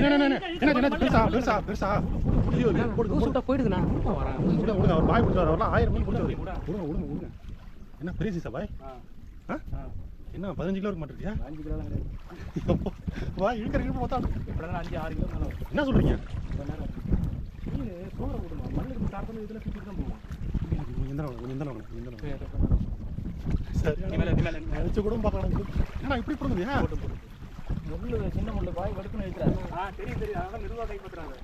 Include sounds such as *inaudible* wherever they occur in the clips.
பெருசா, பெருசா, பெருசா. போயிடுதுண்ணா. பாய் பிடிச்சவர், ஆயிரம் மீன் பிடிச்சவர். விடுங்க, விடுங்க, விடுங்க. என்ன பெரிய சீசா பாய்? ஆ? என்ன பதினஞ்சு கிலோ இருக்க மாட்டிருக்கியா? அஞ்சு கிலோ? வா இழுக்கிற இழுப்பு பார்த்தா இப்படிலாம் அஞ்சு ஆறு கிலோ என்ன சொல்றீங்க? மீன் சோற விடுமா மண்ணுக்கு இதில் சுற்றிட்டு தான் போவோம். கொஞ்சம் கொஞ்சம் கொஞ்சம் சரி. நினைச்சு கூட பார்க்கலாம். ஏன்னா இப்படி போடுங்க முள்ளு சின்ன முள்ளு பாய் வடுக்குன்னு எழுத்துறாரு ஆ தெரியும் தெரியும் அதனால மெதுவாக கைப்பற்றுறாங்க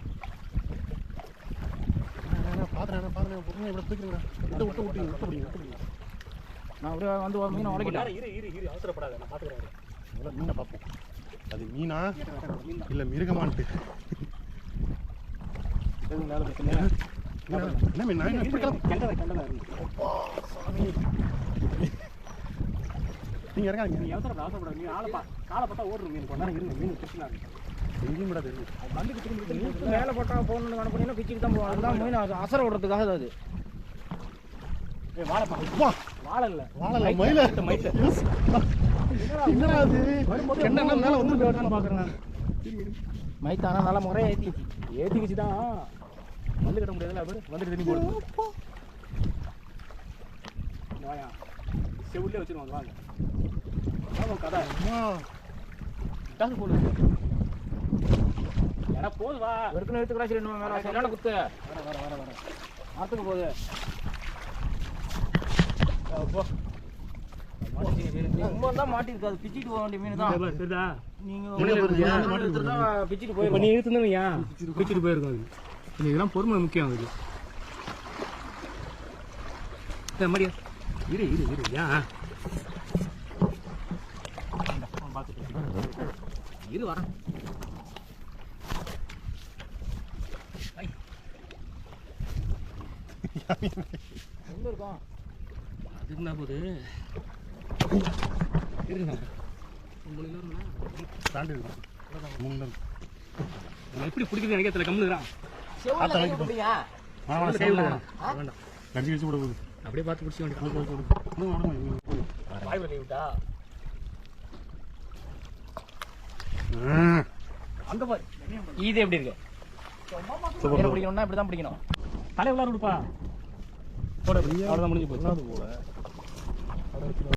பாத்துறேன் பாத்துறேன் பொறுமையா இப்படி தூக்கிடுங்க விட்டு விட்டு விட்டு விட்டு பிடிங்க விட்டு பிடிங்க நான் அப்படியே வந்து ஒரு மீன் உடைக்கிட்டேன் இரு இரு இரு அவசரப்படாத நான் பாத்துக்கிறேன் முதல்ல மீனை பார்ப்போம் அது மீனா இல்ல மிருகமான்ட்டு? என்ன மீன் நான் எப்படி கிளம்ப இருக்கு நீங்க இறங்காதீங்க நீ அவசரப்பட அவசரப்பட நீ ஆளை பா காலை பார்த்தா ஓடுற மீன் கொண்டாட இருங்க மீன் பிடிச்சிக்கலாம் எங்கேயும் விடாது. வந்துக்கு திரும்பி மேலே போட்டா போகணும்னு அனுப்பினீங்கன்னா பிச்சுக்கு தான் போகும் அதுதான் மீன் அசர விடுறதுக்காக அது. ஏய் வாழைப்பா வா. வாழை இல்லை. வாழல மயில. மயில. Yes. *laughs* என்னடா அது கெண்டனா மேல வந்து பார்க்குறேன் மைத்தானா நல்ல முறையாக ஏற்றிச்சு ஏற்றிக்கிச்சு தான் வந்து கட்ட முடியாதுல்ல அப்படி வந்துட்டு திரும்பி போடுது. செவிலே வச்சிருவாங்க வாங்க. ஆமாம் வா வெறுக்கணும் எடுத்து கூட சொல்லணும் மேலே சரியான குத்து வர வர வர வர மரத்துக்கு போகுது. அஹ் ரொம்ப தான் பிச்சிட்டு போக வேண்டிய மீன் தான் சரிதா நீங்க பிச்சிட்டு இப்போ நீ இதெல்லாம் பொறுமை முக்கியம் அதுக்கு இந்த இரு இரு இரு ஏன் இரு வரேன் எங்க இருக்கோம்? அது என்ன போகுது இருக்குண்ணா மூணு இருக்குண்ணா தாண்டி இருக்கு. மூணு நான் எப்படி பிடிக்குது எனக்கே தெரியல போ. அப்படியா ஆ வா சேவ் அங்க பாரு இது எப்படி இருக்கு? சூப்பர். பிடிக்கணும்னா இப்படி தான் பிடிக்கணும். தலை விளாட விடுப்பா போட அவ்வளோதான் முடிஞ்சு போச்சு. போல?